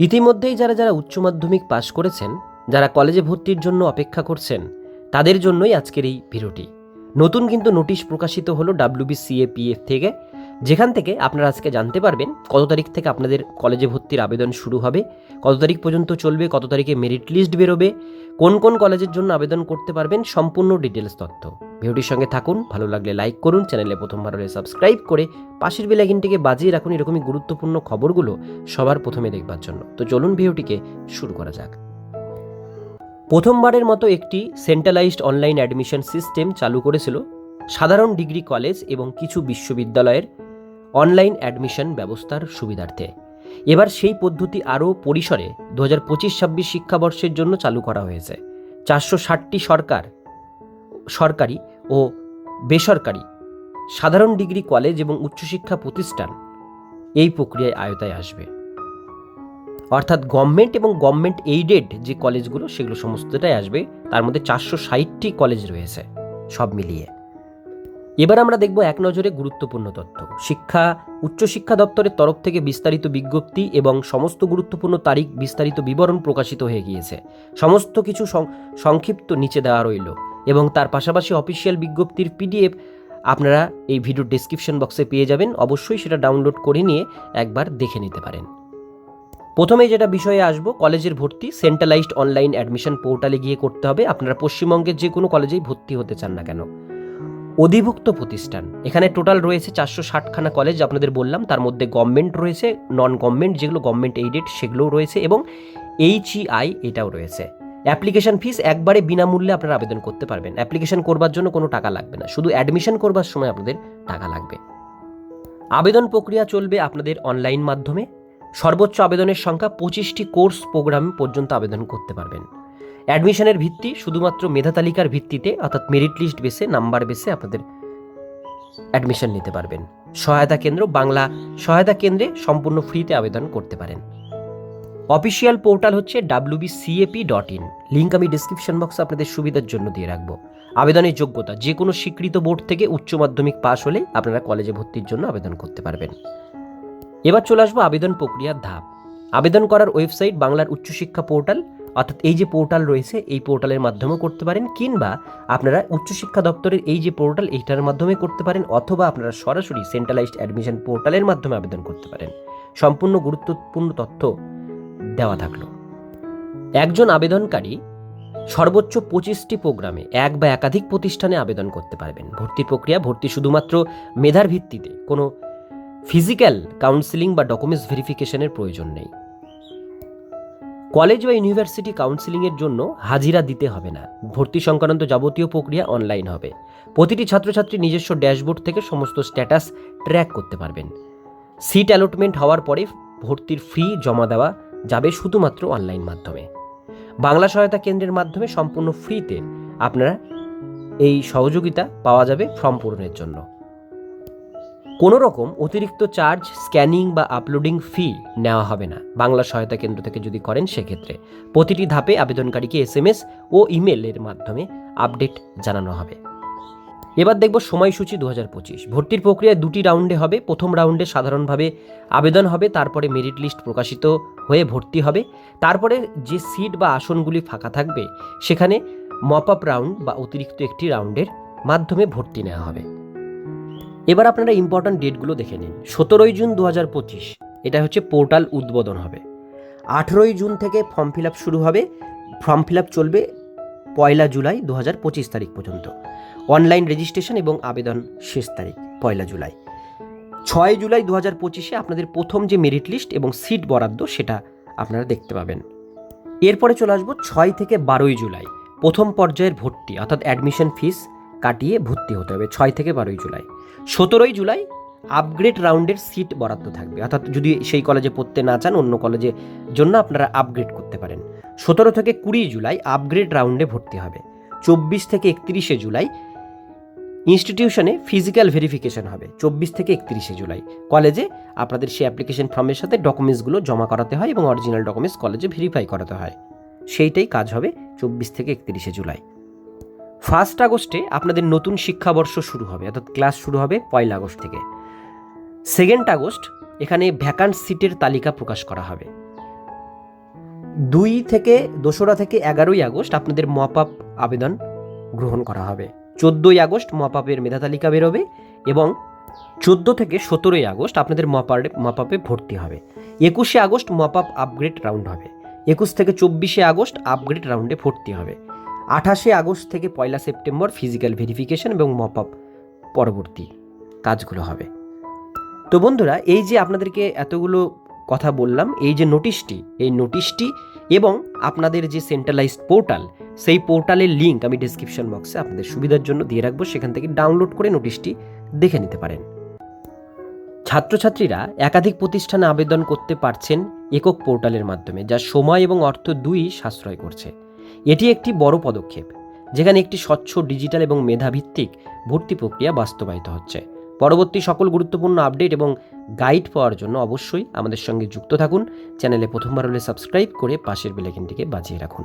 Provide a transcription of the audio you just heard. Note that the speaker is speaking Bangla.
ইতিমধ্যেই যারা যারা উচ্চ মাধ্যমিক পাশ করেছেন, যারা কলেজে ভর্তির জন্য অপেক্ষা করছেন, তাদের জন্যই আজকের এই ভিডিওটি। নতুন কিন্তু নোটিশ প্রকাশিত হলো ডাব্লিউবিসিএপিএফ থেকে। যেখান থেকে আপনারা আজকে জানতে পারবেন কত তারিখ থেকে আপনাদের কলেজে ভর্তির আবেদন শুরু হবে, কত তারিখ পর্যন্ত চলবে, কত তারিখে মেরিট লিস্ট বেরোবে, কোন কোন কলেজের জন্য আবেদন করতে পারবেন সম্পূর্ণ ডিটেলস তথ্য। ভিডিওটির সঙ্গে থাকুন, ভালো লাগলে লাইক করুন চ্যানেলে প্রথমবার হলে সাবস্ক্রাইব করে পাশের বেলাইকিনটিকে বাজিয়ে রাখুন এরকমই গুরুত্বপূর্ণ খবরগুলো সবার প্রথমে দেখবার জন্য। তো চলুন ভিডিওটিকে শুরু করা যাক। প্রথমবারের মতো একটি সেন্ট্রালাইজড অনলাইন অ্যাডমিশন সিস্টেম চালু করেছিল সাধারণ ডিগ্রি কলেজ এবং কিছু বিশ্ববিদ্যালয়ের অনলাইন অ্যাডমিশন ব্যবস্থার সুবিধার্থে। এবার সেই পদ্ধতি আরও পরিসরে দু হাজার পঁচিশ ছাব্বিশ শিক্ষাবর্ষের জন্য চালু করা হয়েছে। চারশো ষাটটি সরকার, সরকারি ও বেসরকারি সাধারণ ডিগ্রি কলেজ এবং উচ্চশিক্ষা প্রতিষ্ঠান এই প্রক্রিয়ায় আয়তায় আসবে। অর্থাৎ গভর্নমেন্ট এবং গভর্নমেন্ট এইডেড যে কলেজগুলো, সেগুলো সমস্তটাই আসবে। তার মধ্যে চারশো ষাটটি কলেজ রয়েছে, সব মিলিয়ে। এবার আমরা দেখব এক নজরে গুরুত্বপূর্ণ তথ্য। শিক্ষা, উচ্চশিক্ষা দপ্তরের তরফ থেকে বিস্তারিত বিজ্ঞপ্তি এবং সমস্ত গুরুত্বপূর্ণ তারিখ বিস্তারিত বিবরণ প্রকাশিত হয়ে গিয়েছে। সমস্ত কিছু সংক্ষিপ্ত নিচে দেওয়া রইল এবং তার পাশাপাশি অফিসিয়াল বিজ্ঞপ্তির পিডিএফ আপনারা এই ভিডিও ডেসক্রিপশন বক্সে পেয়ে যাবেন। অবশ্যই সেটা ডাউনলোড করে নিয়ে একবার দেখে নিতে পারেন। প্রথমে যেটা বিষয়ে আসব, কলেজের ভর্তি সেন্ট্রালাইজড অনলাইন অ্যাডমিশন পোর্টালে গিয়ে করতে হবে। আপনারা পশ্চিমবঙ্গের যে কোনো কলেজেই ভর্তি হতে চান না কেন? অধিভুক্ত প্রতিষ্ঠান। এখানে টোটাল রয়েছে চারশো ষাটখানা কলেজ আপনাদের বললাম, তার মধ্যে গভর্নমেন্ট রয়েছে নন গভর্নমেন্ট যেগুলো গভর্নমেন্ট এইডেড সেগুলোও রয়েছে এবং এইচইআই এটাও রয়েছে। অ্যাপ্লিকেশন ফিস একবারে বিনামূল্যে আপনারা আবেদন করতে পারবেন। অ্যাপ্লিকেশন করবার জন্য কোনো টাকা লাগবে না, শুধু অ্যাডমিশন করবার সময় আপনাদের টাকা লাগবে। আবেদন প্রক্রিয়া চলবে আপনাদের অনলাইন মাধ্যমে। সর্বোচ্চ আবেদনের সংখ্যা পঁচিশটি কোর্স প্রোগ্রাম পর্যন্ত আবেদন করতে পারবেন। অ্যাডমিশনের ভিত্তি শুধুমাত্র মেধা তালিকার ভিত্তিতে, অর্থাৎ মেরিট লিস্ট বেসে নাম্বার বেসে আপনাদের অ্যাডমিশন নিতে পারবেন। সহায়তা কেন্দ্র বাংলা সহায়তা কেন্দ্রে সম্পূর্ণ ফ্রিতে আবেদন করতে পারেন। অফিসিয়াল পোর্টাল হচ্ছে ডাব্লিউবিসিএপি ডট ইন লিঙ্ক আমি ডিসক্রিপশন বক্সে আপনাদের সুবিধার জন্য দিয়ে রাখব। আবেদনের যোগ্যতা, যে কোনো স্বীকৃত বোর্ড থেকে উচ্চ মাধ্যমিক পাশ হলে আপনারা কলেজে ভর্তির জন্য আবেদন করতে পারবেন। এবার চলে আসব আবেদন প্রক্রিয়ার ধাপ। আবেদন করার ওয়েবসাইট বাংলার উচ্চশিক্ষা পোর্টাল অর্থাৎ এই যে পোর্টাল রয়েছে, এই পোর্টালের মাধ্যমেও করতে পারেন কিংবা আপনারা উচ্চশিক্ষা দপ্তরের এই যে পোর্টাল, এইটার মাধ্যমে করতে পারেন অথবা আপনারা সরাসরি সেন্ট্রালাইজড অ্যাডমিশন পোর্টালের মাধ্যমে আবেদন করতে পারেন। সম্পূর্ণ গুরুত্বপূর্ণ তথ্য দেওয়া থাকল। একজন আবেদনকারী সর্বোচ্চ পঁচিশটি প্রোগ্রামে এক বা একাধিক প্রতিষ্ঠানে আবেদন করতে পারবেন। ভর্তি প্রক্রিয়া, ভর্তি শুধুমাত্র মেধার ভিত্তিতে। কোনো ফিজিক্যাল কাউন্সিলিং বা ডকুমেন্টস ভেরিফিকেশনের প্রয়োজন নেই। কলেজ বা ইউনিভার্সিটি কাউন্সিলিংয়ের জন্য হাজিরা দিতে হবে না। ভর্তি সংক্রান্ত যাবতীয় প্রক্রিয়া অনলাইন হবে। প্রতিটি ছাত্রছাত্রী নিজস্ব ড্যাশবোর্ড থেকে সমস্ত স্ট্যাটাস ট্র্যাক করতে পারবেন। সিট অ্যালটমেন্ট হওয়ার পরে ভর্তির ফি জমা দেওয়া যাবে শুধুমাত্র অনলাইন মাধ্যমে। বাংলা সহায়তা কেন্দ্রের মাধ্যমে সম্পূর্ণ ফ্রিতে আপনারা এই সহযোগিতা পাওয়া যাবে ফর্ম পূরণের জন্য। কোনো রকম অতিরিক্ত চার্জ, স্ক্যানিং বা আপলোডিং ফি নেওয়া হবে না। বাংলা সহায়তা কেন্দ্র থেকে যদি করেন সেক্ষেত্রে প্রতিটি ধাপে আবেদনকারীকে এস এম এস ও ইমেলের মাধ্যমে আপডেট জানানো হবে। এবার দেখব সময়সূচি দু হাজার পঁচিশ। ভর্তির প্রক্রিয়া দুটি রাউন্ডে হবে। প্রথম রাউন্ডে সাধারণভাবে আবেদন হবে, তারপরে মেরিট লিস্ট প্রকাশিত হয়ে ভর্তি হবে। তারপরে যে সিট বা আসনগুলি ফাঁকা থাকবে, সেখানে মপ আপ রাউন্ড বা অতিরিক্ত একটি রাউন্ডের মাধ্যমে ভর্তি নেওয়া হবে। এবার আপনারা ইম্পর্ট্যান্ট ডেটগুলো দেখে নিন। সতেরোই জুন দু হাজার পঁচিশ, এটা হচ্ছে পোর্টাল উদ্বোধন হবে। আঠেরোই জুন থেকে ফর্ম ফিল আপ শুরু হবে। ফর্ম ফিল আপ চলবে পয়লা জুলাই দু হাজার পঁচিশ তারিখ পর্যন্ত। অনলাইন রেজিস্ট্রেশন এবং আবেদন শেষ তারিখ, পয়লা জুলাই। ছয় জুলাই দু হাজার পঁচিশে আপনাদের প্রথম যে মেরিট লিস্ট এবং সিট বরাদ্দ, সেটা আপনারা দেখতে পাবেন। এরপরে চলে আসব ছয় থেকে বারোই জুলাই, প্রথম পর্যায়ের ভর্তি, অর্থাৎ অ্যাডমিশন ফিস কাটিয়ে ভর্তি হতে হবে ছয় থেকে বারোই জুলাই। সতেরোই জুলাই আপগ্রেড রাউন্ডের সিট বরাদ্দ থাকবে। অর্থাৎ যদি সেই কলেজে পড়তে না চান, অন্য কলেজের জন্য আপনারা আপগ্রেড করতে পারেন। সতেরো থেকে কুড়ি জুলাই আপগ্রেড রাউন্ডে ভর্তি হবে। চব্বিশ থেকে একত্রিশে জুলাই ইনস্টিটিউশনে ফিজিক্যাল ভেরিফিকেশন হবে। চব্বিশ থেকে একত্রিশে জুলাই কলেজে আপনাদের সেই অ্যাপ্লিকেশন ফর্মের সাথে ডকুমেন্টসগুলো জমা করাতে হয় এবং অরিজিনাল ডকুমেন্টস কলেজে ভেরিফাই করাতে হয়। সেইটাই কাজ হবে চব্বিশ থেকে একত্রিশে জুলাই। ফার্স্ট আগস্টে আপনাদের নতুন শিক্ষাবর্ষ শুরু হবে, অর্থাৎ ক্লাস শুরু হবে পয়লা আগস্ট থেকে। সেকেন্ড আগস্ট, এখানে ভ্যাকান্ট সিটের তালিকা প্রকাশ করা হবে। দুই থেকে, দোসরা থেকে এগারোই আগস্ট আপনাদের মপ আপ আবেদন গ্রহণ করা হবে। চোদ্দোই আগস্ট মপ আপের মেধা তালিকা বেরোবে এবং চোদ্দ থেকে সতেরোই আগস্ট আপনাদের মপার মপ আপে ভর্তি হবে। একুশে August mop up upgrade round হবে। একুশ থেকে চব্বিশে আগস্ট আপগ্রেড রাউন্ডে ভর্তি হবে। আঠাশে আগস্ট থেকে পয়লা সেপ্টেম্বর ফিজিক্যাল ভেরিফিকেশন এবং মপ আপ পরবর্তী কাজগুলো হবে। তো বন্ধুরা, এই যে আপনাদেরকে এতগুলো কথা বললাম, এই যে নোটিশটি, এই নোটিশটি এবং আপনাদের যে সেন্ট্রালাইজড পোর্টাল সেই পোর্টালের লিঙ্ক আমি ডিসক্রিপশন বক্সে আপনাদের সুবিধার জন্য দিয়ে রাখব। সেখান থেকে ডাউনলোড করে নোটিশটি দেখে নিতে পারেন। ছাত্রছাত্রীরা একাধিক প্রতিষ্ঠানে আবেদন করতে পারছেন একক পোর্টালের মাধ্যমে, যা সময় এবং অর্থ দুই সাশ্রয় করছে। এটি একটি বড় পদক্ষেপ, যেখানে একটি স্বচ্ছ, ডিজিটাল এবং মেধাভিত্তিক ভর্তি প্রক্রিয়া বাস্তবায়িত হচ্ছে। পরবর্তী সকল গুরুত্বপূর্ণ আপডেট এবং গাইড পাওয়ার জন্য অবশ্যই আমাদের সঙ্গে যুক্ত থাকুন। চ্যানেলে প্রথমবার হলে সাবস্ক্রাইব করে পাশের বেলাইকিনটিকে বাজিয়ে রাখুন।